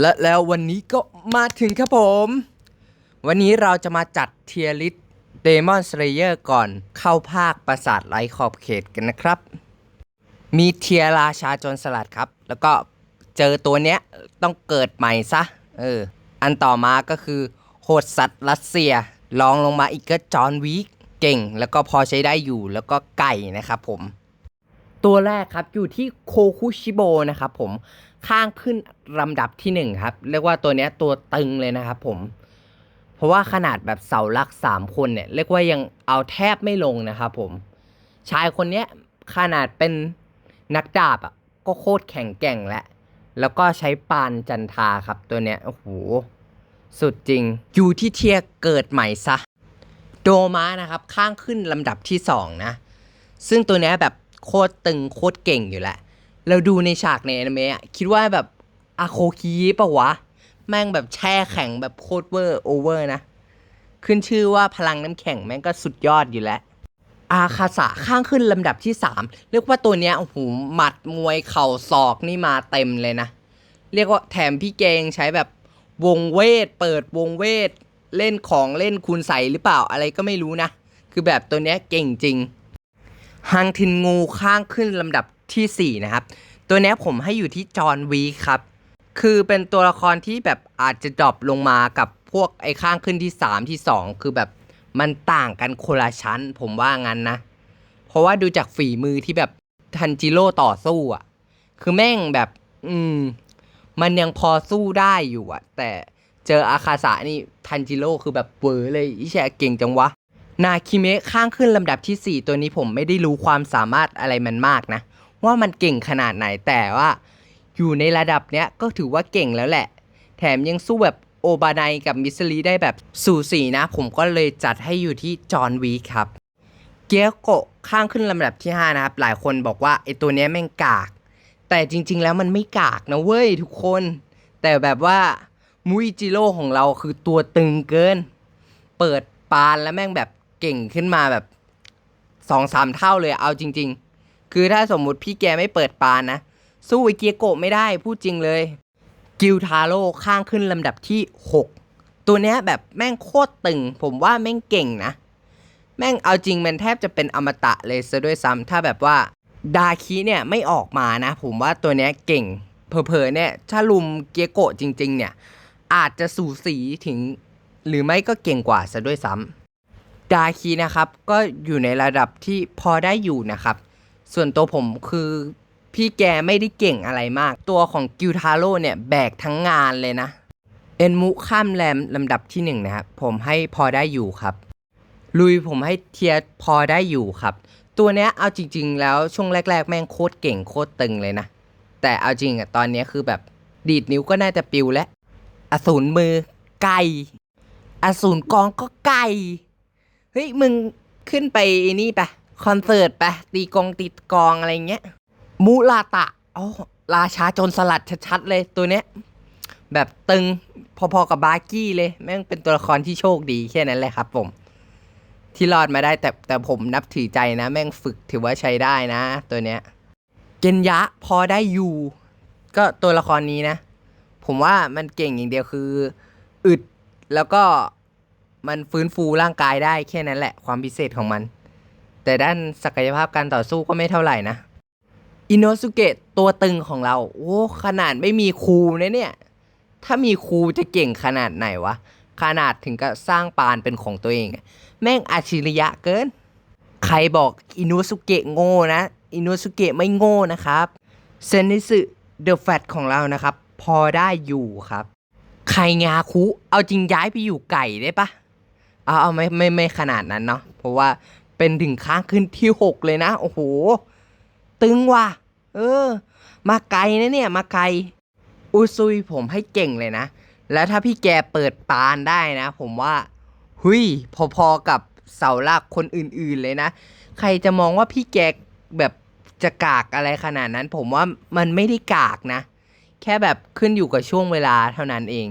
และแล้ววันนี้ก็มาถึงครับผม วันนี้เราจะมาจัดเทียริสเดมอนสเลเยอร์ก่อนเข้าภาคปราสาทไร้ขอบเขตกันนะครับ มีเทียราชาจรสลัดครับ แล้วก็เจอตัวเนี้ยต้องเกิดใหม่ซะ เออ อันต่อมาก็คือโหดสัตว์รัสเซียลองลงมาอีกก็จอห์นวีคเก่ง แล้วก็พอใช้ได้อยู่แล้วก็ไก่นะครับผม ตัวแรกครับอยู่ที่โคคุชิโบนะครับผมข้างขึ้นลำดับที่หนึ่งครับ เรียกว่าตัวนี้ตัวตึงเลยนะครับผม เพราะว่าขนาดแบบเสาหลักสามคนเนี่ย เรียกว่ายังเอาแทบไม่ลงนะครับผม ชายคนนี้ขนาดเป็นนักดาบอะก็โคตรแข็งแกร่งแล้วแล้วก็ใช้ปานจันทาครับตัวเนี้ยโอ้โหสุดจริง อยู่ที่เทียเกิดใหม่ซะ โดมานะครับ ข้างขึ้นลำดับที่สองนะ ซึ่งตัวเนี้ยแบบ โคตรตึงโคตรเก่งอยู่แหละ เราดูในฉากในอนิเมะคิดว่าแบบอาโคคีปะวะ แม่งแบบแช่แข็งแบบโคตรเวอร์โอเวอร์นะ ขึ้นชื่อว่าพลังน้ำแข็งแม่งก็สุดยอดอยู่แล้วอาคาสะข้างขึ้นลำดับที่ 3 เรียกว่าตัวเนี้ยโอ้โหหมัดมวยเข่าศอกนี่มาเต็มเลยนะ เรียกว่าแถมพี่เกงใช้แบบวงเวท เปิดวงเวท เล่นของเล่นคุณใสหรือเปล่าอะไรก็ไม่รู้นะ คือแบบตัวเนี้ยเก่งจริง ฮังทินงูข้างขึ้นลำดับทีสี่ 4 นะครับ ตัวนี้ผมให้อยู่ที่จอห์นวีคครับ คือเป็นตัวละครที่แบบอาจจะดรอปลงมากับพวกไอ้ข้างขึ้นที่ 3 ที่ 2 คือแบบมันต่างกันคนละชั้น ผมว่างั้นนะ เพราะว่าดูจากฝีมือที่แบบทันจิโร่ต่อสู้อะ คือแม่งแบบ อืม มันยังพอสู้ได้อยู่อะ แต่เจออาคาสะนี่ทันจิโร่คือแบบเวอร์เลยอิแชเก่งจังวะ นาคิเมะข้างขึ้นลำดับทีสี่ 4 ตัวนี้ผมไม่ได้รู้ความสามารถอะไรมันมากนะ ว่ามันเก่งขนาดไหนแต่ว่าอยู่ในระดับเนี้ยก็ถือว่าเก่งแล้วแหละ แถมยังสู้แบบโอบาไนกับมิสลีได้แบบสูสีนะ ผมก็เลยจัดให้อยู่ที่จอห์นวีคครับ เกียโกะข้างขึ้นลำดับที่ 5 นะครับ หลายคนบอกว่าไอตัวเนี้ยแม่งกาก แต่จริง ๆ แล้วมันไม่กากนะเว้ยทุกคน แต่แบบว่ามุยจิโร่ของเราคือตัวตึงเกิน เปิดปานแล้วแม่งแบบ เก่งขึ้นมาแบบสองสามเท่าเลยเอาจริง ๆ คือถ้าสมมุติพี่แกไม่เปิดปานนะ สู้ไอเกียโกะไม่ได้พูดจริงเลย กิลทาโร่ข้างขึ้นลำดับที่ 6 ตัวเนี้ยแบบแม่งโคตรตึง ผมว่าแม่งเก่งนะ แม่งเอาจริงมันแทบจะเป็นอมตะเลยซะด้วยซ้ำถ้าแบบว่าดาคิเนี่ยไม่ออกมานะ ผมว่าตัวเนี้ยเก่งเผลอๆเนี่ยถ้าลุมเกียโกะจริง ๆ เนี่ยอาจจะสู่สีถึง หรือไม่ก็เก่งกว่าซะด้วยซ้ำ ดาคินะครับ ก็อยู่ในระดับที่พอได้อยู่นะครับ ส่วนตัวผมคือพี่แกไม่ได้เก่งอะไรมาก ตัวของกิวทาโร่เนี่ยแบกทั้งงานเลยนะ เอ็นมุข้ามแรมลำดับที่หนึ่งนะครับผมให้พอได้อยู่ครับ ลุยผมให้เทียร์พอได้อยู่ครับ ตัวเนี้ยเอาจริง ๆ แล้วช่วงแรก ๆ แม่งโคตรเก่งโคตรตึงเลยนะ แต่เอาจริงอะตอนเนี้ยคือแบบดีดนิ้วก็น่าจะปิวแล้วอสูรมือไก่อสูรกองก็ไก่ เฮ้ยมึงขึ้นไปนี่ปะคอนเสิร์ตปะตีกองตีกองอะไรเงี้ยมูลาตะอ๋อราชาโจรสลัดชัดๆเลยตัวเนี้ย แบบตึงพอๆกับบาร์กี้เลย แม่งเป็นตัวละครที่โชคดีแค่นั้นแหละครับผม ที่รอดมาได้แต่แต่ผมนับถือใจนะ แม่งฝึกถือว่าใช้ได้นะ ตัวเนี้ย เกนยะพอได้อยู่ ก็ตัวละครนี้นะ ผมว่ามันเก่งอย่างเดียวคือ อึดแล้วก็ มันฟื้นฟูร่างกายได้แค่นั้นแหละความพิเศษของมัน แต่ด้านศักยภาพการต่อสู้ก็ไม่เท่าไหร่นะอินโนสุเกะตัวตึงของเรา โอ้ขนาดไม่มีครูนะเนี่ย ถ้ามีครูจะเก่งขนาดไหนวะ ขนาดถึงกับสร้างปานเป็นของตัวเอง แม่งอาชิริยะเกิน ใครบอกอินโนสุเกะโง่นะ อินโนสุเกะไม่โง่นะครับ เซนิสึเดอะแฟตของเรานะครับ พอได้อยู่ครับ ใครงาคุ เอาจริงย้ายไปอยู่ไก่ได้ปะ เอาเอาไม่ไม่ไม่ขนาดนั้นเนาะเพราะว่าเป็นถึงข้างขึ้นที่หกเลยนะ โอ้โห ตึงว่ะ เออ มาไกลนะเนี่ย มาไกล อุซุยผมให้เก่งเลยนะ แล้วถ้าพี่แกเปิดปานได้นะ ผมว่า หุยพอๆกับเสาหลักคนอื่นๆเลยนะ ใครจะมองว่าพี่แกแบบจะกากอะไรขนาดนั้น ผมว่ามันไม่ได้กากนะ แค่แบบขึ้นอยู่กับช่วงเวลาเท่านั้นเอง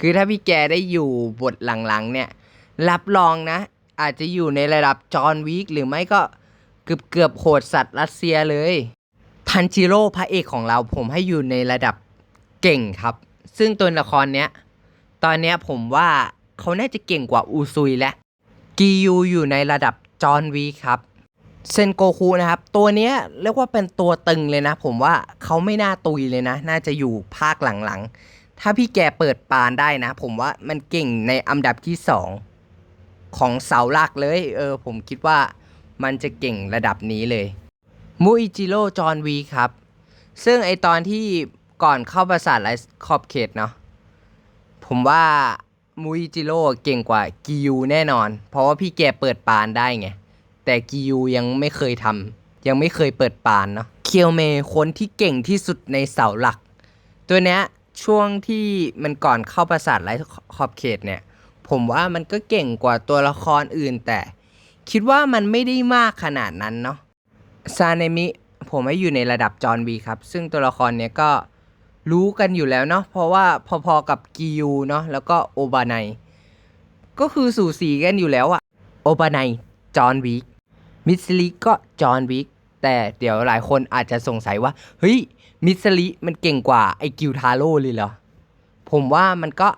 คือถ้าพี่แกได้อยู่บทหลังๆเนี่ย รับรองนะ อาจจะอยู่ในระดับจอห์นวิกหรือไม่ก็เกือบเกือบๆโหดสัตว์รัสเซียเลย ทันจิโร่พระเอกของเราผมให้อยู่ในระดับเก่งครับ ซึ่งตัวละครเนี้ย ตอนเนี้ยผมว่าเขาน่าจะเก่งกว่าอูซุยและกียูอยู่ในระดับจอห์นวีครับ เซนโกคุนะครับ ตัวเนี้ยเรียกว่าเป็นตัวตึงเลยนะ ผมว่าเขาไม่น่าตุยเลยนะ น่าจะอยู่ภาคหลังๆ ถ้าพี่แกเปิดปานได้นะ ผมว่ามันเก่งในอันดับที่สอง ของเสาหลักเลย เออ ผมคิดว่ามันจะเก่งระดับนี้เลยมูอิจิโร่จอห์นวีครับ ซึ่งไอตอนที่ก่อนเข้าประสาทไลฟ์ขอบเขตเนาะผมว่ามูอิจิโร่เก่งกว่ากิยูแน่นอน เพราะว่าพี่แกเปิดปานได้ไง แต่กิยูยังไม่เคยทำยังไม่เคยเปิดปานเนาะเคียวเมคนที่เก่งที่สุดในเสาหลัก ตัวเนี้ยช่วงที่มันก่อนเข้าประสาทไรขอบเขตเนี่ย ผมว่ามันก็เก่งกว่าตัวละครอื่นแต่ คิดว่ามันไม่ได้มากขนาดนั้นเนาะซาเนมิผมให้อยู่ในระดับจอห์นวีครับ ซึ่งตัวละครเนี้ยก็รู้กันอยู่แล้วเนาะเพราะว่าพอๆกับกิยูเนาะแล้วก็โอบาไนก็คือสู่สีกันอยู่แล้วอะโอบาไนจอห์นวีมิสลิก็จอห์นวิกแต่เดี๋ยวหลายคนอาจจะสงสัยว่า เฮ้ยมิสลิมันเก่งกว่าไอกิวทาโร่เลยเหรอ ผมว่ามันก็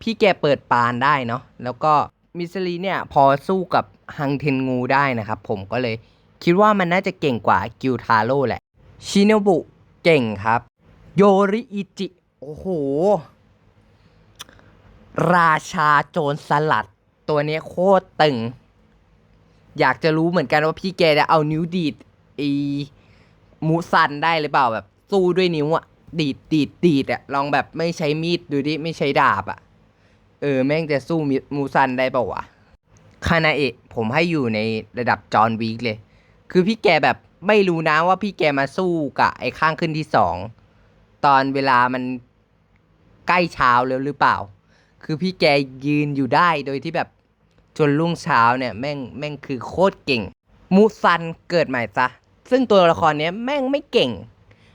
พี่แกเปิดปานได้เนาะแล้วก็มิสลิเนี่ยพอสู้กับฮังเทนงูได้นะครับผมก็เลยคิดว่ามันน่าจะเก่งกว่ากิวทาโร่แหละชินบุเก่งครับ โยริอิจิ โอ้โห ราชาโจรสลัด ตัวนี้โคตรตึง อยากจะรู้เหมือนกันว่าพี่แกจะเอานิ้วดีดไอมูซันได้หรือเปล่าแบบสู้ด้วยนิ้วอะดีดดีดดีดอะลองแบบไม่ใช้มีดดูดิ ไม่ใช้ดาบอะ เออ แม่งจะสู้มูซันได้ปล่าวะคานาเอะผมให้อยู่ในระดับจอห์นวีคเลย คือพี่แกแบบไม่รู้นะว่าพี่แกมาสู้กับไอ้ข้างขึ้นที่สอง ตอนเวลามันใกล้เช้าแล้วหรือเปล่า คือพี่แกยืนอยู่ได้โดยที่แบบจนรุ่งเช้าเนี่ยแม่งแม่งคือโคตรเก่ง มูซันเกิดใหม่ซะ ซึ่งตัวละครเนี้ยแม่งไม่เก่ง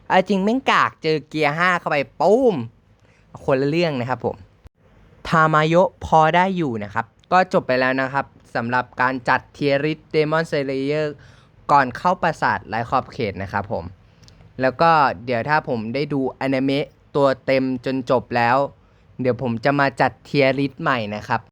อาจริงแม่งกากเจอเกียร์ห้าเข้าไปปุ้มคนละเรื่องนะครับผม ทามายะพอได้อยู่นะครับ ก็จบไปแล้วนะครับสำหรับการจัดเทียริสเดมอนเซเลเยอร์ก่อนเข้าปราสาทไร้ขอบเขตนะครับผม แล้วก็เดี๋ยวถ้าผมได้ดูอนิเมะตัวเต็มจนจบแล้ว เดี๋ยวผมจะมาจัดเทียริสใหม่นะครับ